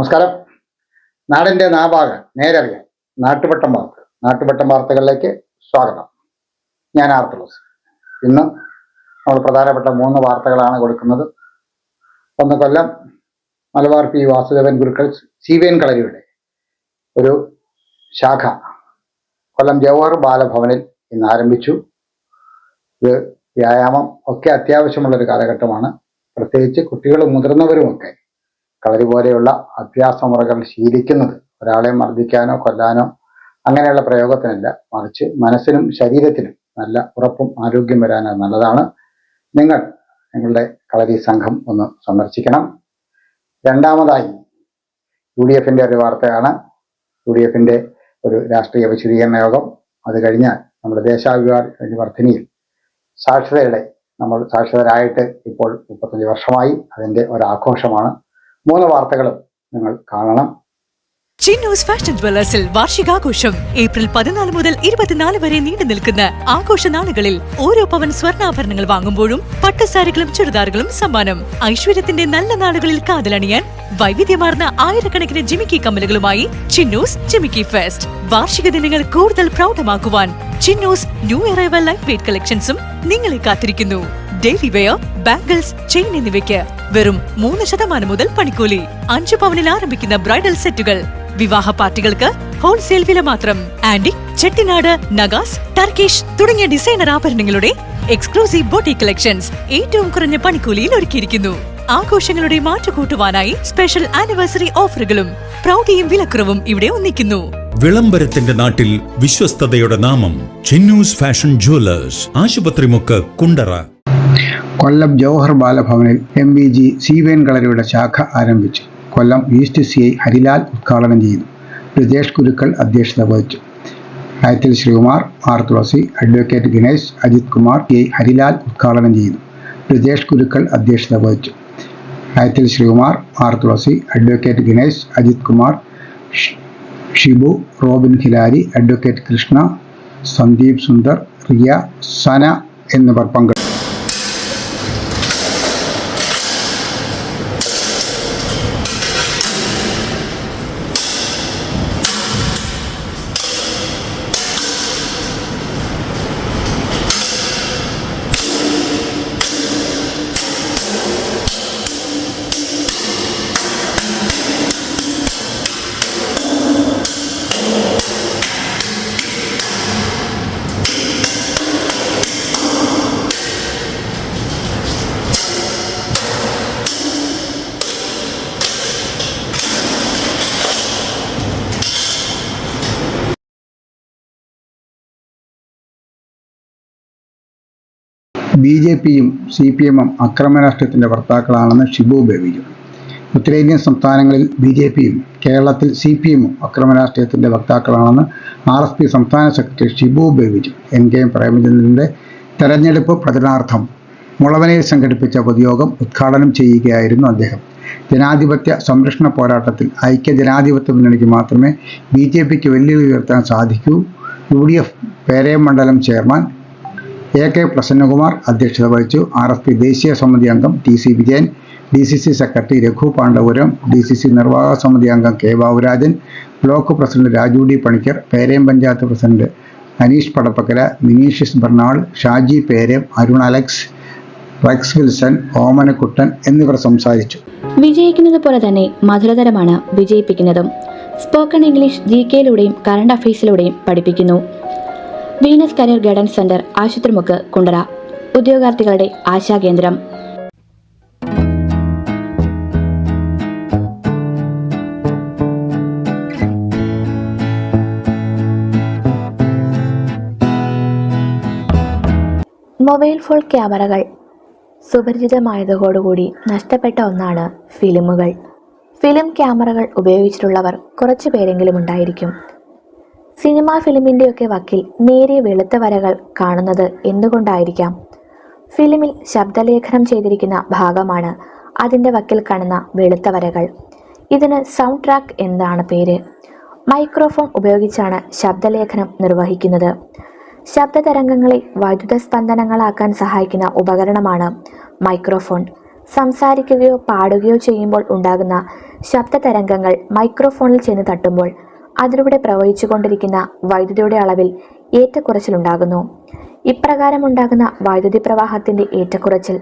നമസ്കാരം. നാടിന്റെ നാഭാഗം നേരറിയാൻ നാട്ടുപട്ടം വാർത്ത നാട്ടുപട്ടം വാർത്തകളിലേക്ക് സ്വാഗതം. ഞാൻ ആർത്തുളസ് ഇന്ന് നമ്മൾ പ്രധാനപ്പെട്ട മൂന്ന് വാർത്തകളാണ് കൊടുക്കുന്നത്. ഒന്ന് Kollam Malabar P Vasudevan Gurukkal C V N കളരിയുടെ ഒരു ശാഖ. കൊല്ലം ജവഹർ ബാലഭവനിൽ ഇന്ന് ആരംഭിച്ചു. ഇത് വ്യായാമം ഒക്കെ അത്യാവശ്യമുള്ളൊരു കാലഘട്ടമാണ്. പ്രത്യേകിച്ച് കുട്ടികളും മുതിർന്നവരുമൊക്കെ കളരി പോലെയുള്ള അഭ്യാസമുറകൾ ശീലിക്കുന്നത് ഒരാളെ മർദ്ദിക്കാനോ കൊല്ലാനോ അങ്ങനെയുള്ള പ്രയോഗത്തിനല്ല. മറിച്ച് മനസ്സിനും ശരീരത്തിനും നല്ല ഉറപ്പും ആരോഗ്യം വരാൻ നല്ലതാണ്. നിങ്ങൾ നിങ്ങളുടെ കളരി സംഘം ഒന്ന് സന്ദർശിക്കണം. രണ്ടാമതായി യു ഡി എഫിന്റെ ഒരു വാർത്തയാണ്. യു ഡി എഫിന്റെ ഒരു രാഷ്ട്രീയ വിശദീകരണ യോഗം. അത് കഴിഞ്ഞാൽ നമ്മുടെ ദേശാഭിമാനി വർദ്ധിനിയിൽ സാക്ഷരതയുടെ നമ്മൾ സാക്ഷരരായിട്ട് ഇപ്പോൾ മുപ്പത്തഞ്ച് വർഷമായി അതിന്റെ ഒരാഘോഷമാണ് മൂന്ന് വാർത്തകളും നിങ്ങൾ കാണണം. ചിന്നൂസ് ഫാഷൻ ജ്വല്ലേഴ്സിൽ വാർഷികാഘോഷം ഏപ്രിൽ പതിനാല് മുതൽ ഇരുപത്തിനാല് വരെ നീണ്ടു നിൽക്കുന്ന ആഘോഷ നാളുകളിൽ ഓരോ പവൻ സ്വർണാഭരണങ്ങൾ വാങ്ങുമ്പോഴും പട്ടുസാരികളും ചുരിദാറുകളും സമ്മാനം. ഐശ്വര്യത്തിന്റെ നല്ല നാളുകളിൽ കാതലണിയാൻ വൈവിധ്യമാർന്ന ആയിരക്കണക്കിന് ജിമിക്കി കമ്മലുകളുമായി ചിന്നൂസ് ജിമിക്കി ഫെസ്റ്റ് വാർഷിക ദിനങ്ങൾ കൂടുതൽ പ്രൗഢമാക്കുവാൻ Chinnus new arrival light weight കളക്ഷൻസും നിങ്ങളെ കാത്തിരിക്കുന്നു. ഡെയിലി വെയർ ബാംഗിൾസ് ചെയിൻ എന്നിവയ്ക്ക് വെറും മൂന്ന് ശതമാനം മുതൽ പണിക്കൂലി. അഞ്ചു പവനിൽ ആരംഭിക്കുന്ന ബ്രൈഡൽ സെറ്റുകൾ. വിവാഹ പാർട്ടികൾക്ക് ഹോൾസെയിൽ വില മാത്രം. ആന്റി ചെട്ടിനാട് നഗാസ് ടർക്കിഷ് തുടങ്ങിയ ഡിസൈനർ ആഭരണങ്ങളുടെ എക്സ്ക്ലൂസീവ് ബോട്ടി കളക്ഷൻസ് ഏറ്റവും കുറഞ്ഞ പണിക്കൂലിയിൽ ഒരുക്കിയിരിക്കുന്നു. ആഘോഷങ്ങളുടെ മാറ്റുകൂട്ടുവാനായി സ്പെഷ്യൽ ആനിവേഴ്സറി ഓഫറുകളും പ്രൗഢിയും വിലക്കുറവും ഇവിടെ ഒന്നിക്കുന്നു. വിളംബരത്തിന്റെ നാട്ടിൽ വിശ്വസ്തയുടെ നാമം ചിന്നൂസ് ഫാഷൻ ജുവലേഴ്സ് ആശുപത്രിമുക്ക് കുണ്ടറ. കൊല്ലം ജവഹർ ബാലഭവനിൽ എം വി ജി സീവേൻ കളരിയുടെ ശാഖ ആരംഭിച്ചു. Kollam east C I Harilal ഉദ്ഘാടനം ചെയ്തു. ബ്രിജേഷ് ഗുരുക്കൾ അധ്യക്ഷത വഹിച്ചു. Ayathil Sreekumar R Thulasi advocate Ganesh Ajith Kumar K Harilal ഉദ്ഘാടനം ചെയ്തു. ബ്രിജേഷ് ഗുരുക്കൾ അധ്യക്ഷത വഹിച്ചു. Ayathil Sreekumar R Thulasi advocate Ganesh Ajith Kumar Shibu Robin Hilary advocate Krishna Sandeep Sundar Riya Sana എന്നിവർ പങ്കെടുത്തു. ബി ജെ പിയും സി പി എമ്മും അക്രമരാഷ്ട്രത്തിന്റെ ഭർത്താക്കളാണെന്ന് ഷിബു ബേബിജു ഉത്തരേന്ത്യൻ സംസ്ഥാനങ്ങളിൽ ബി ജെ പിയും കേരളത്തിൽ സി പി എമ്മും അക്രമരാഷ്ട്രീയത്തിന്റെ വക്താക്കളാണെന്ന് ആർ എസ് പി സംസ്ഥാന സെക്രട്ടറി ഷിബു ബേബിജു എൻ കെ പ്രേമചന്ദ്രന്റെ തെരഞ്ഞെടുപ്പ് പ്രചരണാർത്ഥം മുളവനയിൽ സംഘടിപ്പിച്ച പൊതുയോഗം ഉദ്ഘാടനം ചെയ്യുകയായിരുന്നു അദ്ദേഹം. ജനാധിപത്യ സംരക്ഷണ പോരാട്ടത്തിൽ ഐക്യ ജനാധിപത്യ മുന്നണിക്ക് മാത്രമേ ബി ജെ പിക്ക് വെല്ലുവിളി ഉയർത്താൻ സാധിക്കൂ. യു ഡി എഫ് പേരയം മണ്ഡലം ചെയർമാൻ എ കെ പ്രസന്നകുമാർ അധ്യക്ഷത വഹിച്ചു. ആർ എസ് പി ദേശീയ സമിതി അംഗം T C Vijayan D C C secretary Raghu Pandavapuram D C C നിർവാഹക സമിതി അംഗം K Baburajan block president Raju D Panicker Perayam panchayat president Aneesh Padappakkara മിനീഷ്യസ് ബർണാൾ Shaji Peram Arun Alex Rex Wilson Omanakuttan എന്നിവർ സംസാരിച്ചു. വിജയിക്കുന്നത് പോലെ തന്നെ മധുരതരമാണ് വിജയിപ്പിക്കുന്നതും. സ്പോക്കൺ ഇംഗ്ലീഷ് ജി കെയിലൂടെയും കറണ്ട് അഫയേഴ്സിലൂടെയും പഠിപ്പിക്കുന്നു. Venus career guidance centre Asupathrimukku Kundara. ഉദ്യോഗാർത്ഥികളുടെ ആശാകേന്ദ്രം മൊബൈൽ ഫോൺ ക്യാമറകൾ സുപരിചിതമായതോടുകൂടി നഷ്ടപ്പെട്ട ഒന്നാണ് ഫിലിമുകൾ. ഫിലിം ക്യാമറകൾ ഉപയോഗിച്ചിട്ടുള്ളവർ കുറച്ചു പേരെങ്കിലും ഉണ്ടായിരിക്കും. സിനിമാ ഫിലിമിന്റെയൊക്കെ വക്കിൽ നേരിയ വെളുത്ത വരകൾ കാണുന്നത് എന്തുകൊണ്ടായിരിക്കാം? ഫിലിമിൽ ശബ്ദലേഖനം ചെയ്തിരിക്കുന്ന ഭാഗമാണ് അതിന്റെ വക്കിൽ കാണുന്ന വെളുത്ത വരകൾ. ഇതിന് സൗണ്ട് ട്രാക്ക് എന്താണ് പേര്? മൈക്രോഫോൺ ഉപയോഗിച്ചാണ് ശബ്ദലേഖനം നിർവഹിക്കുന്നത്. ശബ്ദതരംഗങ്ങളെ വൈദ്യുത സ്പന്ദനങ്ങളാക്കാൻ സഹായിക്കുന്ന ഉപകരണമാണ് മൈക്രോഫോൺ. സംസാരിക്കുകയോ പാടുകയോ ചെയ്യുമ്പോൾ ഉണ്ടാകുന്ന ശബ്ദ തരംഗങ്ങൾ മൈക്രോഫോണിൽ ചെന്ന് തട്ടുമ്പോൾ അതിലൂടെ പ്രവഹിച്ചുകൊണ്ടിരിക്കുന്ന വൈദ്യുതിയുടെ അളവിൽ ഏറ്റക്കുറച്ചിലുണ്ടാകുന്നു. ഇപ്രകാരം ഉണ്ടാകുന്ന വൈദ്യുതി പ്രവാഹത്തിന്റെ ഏറ്റക്കുറച്ചിൽ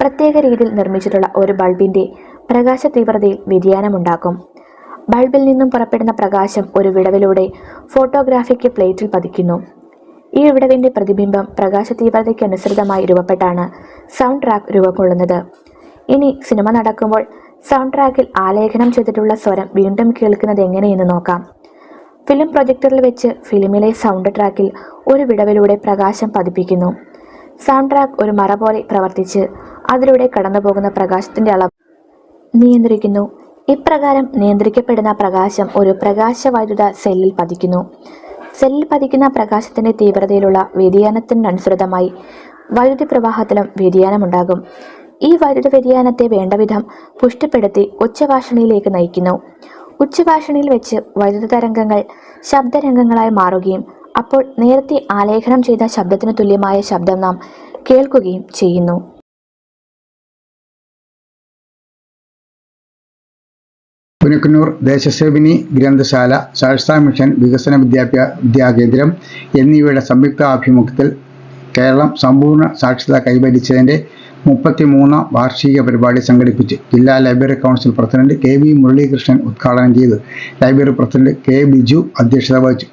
പ്രത്യേക രീതിയിൽ നിർമ്മിച്ചിട്ടുള്ള ഒരു ബൾബിന്റെ പ്രകാശ തീവ്രതയിൽ വ്യതിയാനമുണ്ടാക്കും. ബൾബിൽ നിന്നും പുറപ്പെടുന്ന പ്രകാശം ഒരു വിടവിലൂടെ ഫോട്ടോഗ്രാഫിക്ക് പ്ലേറ്റിൽ പതിക്കുന്നു. ഈ വിടവിന്റെ പ്രതിബിംബം പ്രകാശ തീവ്രതയ്ക്ക് അനുസൃതമായി രൂപപ്പെട്ടാണ് സൗണ്ട് ട്രാക്ക് രൂപം ഇനി സിനിമ നടക്കുമ്പോൾ സൗണ്ട് ട്രാക്കിൽ ആലേഖനം ചെയ്തിട്ടുള്ള സ്വരം വീണ്ടും കേൾക്കുന്നത് എങ്ങനെയെന്ന് നോക്കാം. ഫിലിം പ്രൊജക്ടറിൽ വെച്ച് ഫിലിമിലെ സൗണ്ട് ട്രാക്കിൽ ഒരു വിടവിലൂടെ പ്രകാശം പതിപ്പിക്കുന്നു. സൗണ്ട് ട്രാക്ക് ഒരു മറ പോലെ പ്രവർത്തിച്ച് അതിലൂടെ കടന്നുപോകുന്ന പ്രകാശത്തിന്റെ അളവ് നിയന്ത്രിക്കുന്നു. ഇപ്രകാരം നിയന്ത്രിക്കപ്പെടുന്ന പ്രകാശം ഒരു പ്രകാശ വൈദ്യുത സെല്ലിൽ പതിക്കുന്നു. സെല്ലിൽ പതിക്കുന്ന പ്രകാശത്തിന്റെ തീവ്രതയിലുള്ള വ്യതിയാനത്തിനനുസൃതമായി വൈദ്യുതി പ്രവാഹത്തിലും വ്യതിയാനമുണ്ടാകും. ഈ വൈദ്യുത വ്യതിയാനത്തെ വേണ്ടവിധം പുഷ്ടിപ്പെടുത്തി ഉച്ചഭാഷണിയിലേക്ക് നയിക്കുന്നു. ഉച്ചഭാഷണിയിൽ വെച്ച് വൈദ്യുത തരംഗങ്ങൾ ശബ്ദരംഗങ്ങളായി മാറുകയും അപ്പോൾ നേരത്തെ ആലേഖനം ചെയ്ത ശബ്ദത്തിന് തുല്യമായ ശബ്ദം നാം കേൾക്കുകയും ചെയ്യുന്നു. പുനക്കുന്നൂർ ദേശസേവിനി ഗ്രന്ഥശാല സാരസാ മിഷൻ വികസന വിദ്യാഭ്യാ വിദ്യാകേന്ദ്രം എന്നിവയുടെ സംയുക്ത ആഭിമുഖ്യത്തിൽ കേരളം സമ്പൂർണ സാക്ഷരത കൈവരിച്ചതിന്റെ മുപ്പത്തിമൂന്നാം വാർഷിക പരിപാടി സംഘടിപ്പിച്ച് ജില്ലാ library council president K V Muralikrishnan ഉദ്ഘാടനം ചെയ്തു. ലൈബ്രറി പ്രസിഡന്റ് കെ ബിജു അധ്യക്ഷത വഹിച്ചു.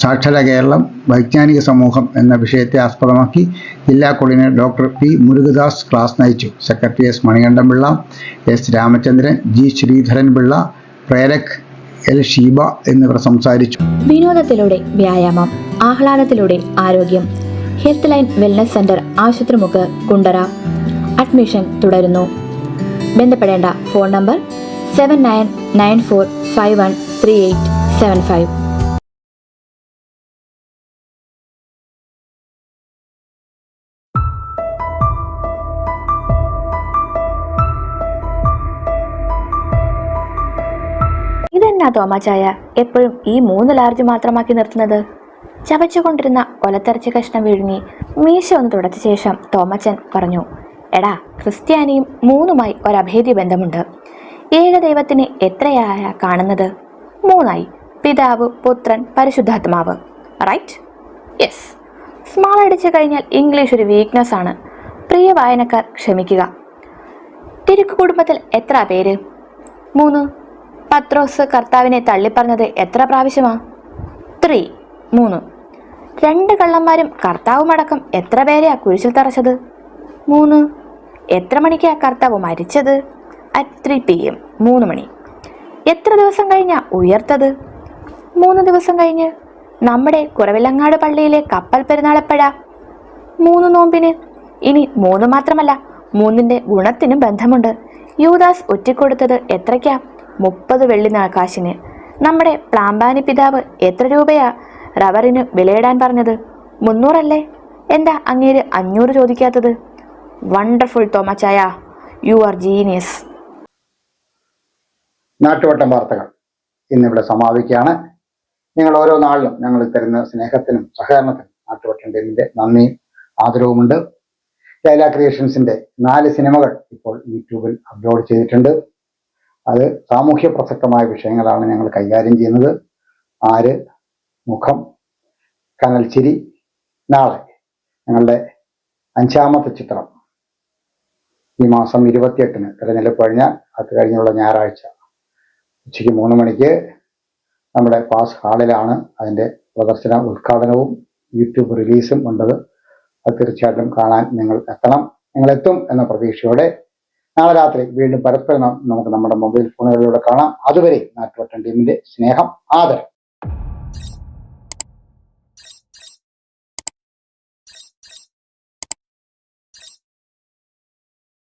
സാക്ഷര കേരളം വൈജ്ഞാനിക സമൂഹം എന്ന വിഷയത്തെ ആസ്പദമാക്കി ജില്ലാ coordinator doctor P Murukadas class നയിച്ചു. Secretary S Manikandan Pillai S Ramachandran G Sreedharan Pillai പ്രേരക് L Sheeba എന്നിവർ സംസാരിച്ചു. വിനോദത്തിലൂടെ വ്യായാമം ആഹ്ലാദത്തിലൂടെ ആരോഗ്യം health line wellness centre Asupathrimukku Kundara. Admission തുടരുന്നു. ബന്ധപ്പെടേണ്ട phone number seven nine nine four five one three eight seven five ഇതെന്നാ തോമാച്ചായ? എപ്പോഴും ഈ മൂന്ന് ലാർജ് മാത്രമാക്കി നിർത്തുന്നത്? ചവച്ചുകൊണ്ടിരുന്ന ഒലത്തരച്ച കഷ്ണം വിഴുങ്ങി മീശ ഒന്ന് തുടച്ച ശേഷം തോമച്ചൻ പറഞ്ഞു എടാ ക്രിസ്ത്യാനിയും മൂന്നുമായി ഒരഭേദ്യ ബന്ധമുണ്ട്. ഏകദൈവത്തിന് എത്രയായ കാണുന്നത്? മൂന്നായി. പിതാവ് പുത്രൻ പരിശുദ്ധാത്മാവ്. റൈറ്റ് യെസ് സ്മാൾ അടിച്ചു കഴിഞ്ഞാൽ ഇംഗ്ലീഷ് ഒരു വീക്ക്നെസ് ആണ്. പ്രിയ വായനക്കാർ ക്ഷമിക്കുക. തിരുക്ക് കുടുംബത്തിൽ എത്ര പേര്? മൂന്ന്. പത്രോസ് കർത്താവിനെ തള്ളിപ്പറഞ്ഞത് എത്ര പ്രാവശ്യമാ? ത്രീ മൂന്ന്. രണ്ട് കള്ളന്മാരും കർത്താവുമടക്കം എത്ര പേരെയാ കുരിശിൽ തറച്ചത്? മൂന്ന്. എത്ര മണിക്കാ കർത്താവ് മരിച്ചത്? അറ്റ് ത്രീ പി എം മൂന്ന് മണി. എത്ര ദിവസം കഴിഞ്ഞാ ഉയർത്തത്? മൂന്ന് ദിവസം കഴിഞ്ഞ് നമ്മുടെ കുറവിലങ്ങാട് പള്ളിയിലെ കപ്പൽ പെരുന്നാളെപ്പഴ? മൂന്ന് നോമ്പിന്. ഇനി മൂന്ന് മാത്രമല്ല മൂന്നിന്റെ ഗുണത്തിനും ബന്ധമുണ്ട്. യൂദാസ് ഒറ്റിക്കൊടുത്തത് എത്രയ്ക്കാ? മുപ്പത് വെള്ളി കാശിന് നമ്മുടെ പ്ലാമ്പാനി പിതാവ് എത്ര രൂപയാ? റബ്ബറിന് വിലയിടാൻ പറഞ്ഞത്? മുന്നൂറല്ലേ? എന്താ അങ്ങേര് അഞ്ഞൂറ് ചോദിക്കാത്തത്? വണ്ടർഫുൾ തോമച്ചായ. യു ആർ ജീനിയസ് നാട്ടുവട്ടം വാർത്തകൾ. ഇന്നിവിടെ സമാപിക്കുകയാണ്. നിങ്ങൾ ഓരോ നാളിലും ഞങ്ങൾ തരുന്ന സ്നേഹത്തിനും സഹകരണത്തിനും നാട്ടുവട്ടം ടീമിന്റെ നന്ദിയും ആദരവുമുണ്ട്. ലൈല ക്രിയേഷൻസിന്റെ നാല് സിനിമകൾ ഇപ്പോൾ യൂട്യൂബിൽ അപ്ലോഡ് ചെയ്തിട്ടുണ്ട്. അത് സാമൂഹ്യ പ്രസക്തമായ വിഷയങ്ങളാണ് ഞങ്ങൾ കൈകാര്യം ചെയ്യുന്നത്. ആര് മുഖം കനൽച്ചിരി നാളെ. ഞങ്ങളുടെ അഞ്ചാമത്തെ ചിത്രം. ഈ മാസം ഇരുപത്തിയെട്ടിന് തിരഞ്ഞെടുപ്പ് കഴിഞ്ഞ അത് കഴിഞ്ഞുള്ള ഞായറാഴ്ച. ഉച്ചയ്ക്ക് മൂന്ന് മണിക്ക് നമ്മുടെ പാസ് ഹാളിലാണ് അതിന്റെ പ്രദർശന ഉദ്ഘാടനവും യൂട്യൂബ് റിലീസും ഉണ്ടത് അത് തീർച്ചയായിട്ടും കാണാൻ നിങ്ങൾ എത്തണം. നിങ്ങൾ എത്തും എന്ന പ്രതീക്ഷയോടെ നാളെ രാത്രി വീണ്ടും പരസ്പരം നമുക്ക് നമ്മുടെ മൊബൈൽ ഫോണുകളിലൂടെ കാണാം. അതുവരെ നാട്ടുവട്ടം ടീമിന്റെ സ്നേഹം ആദരം.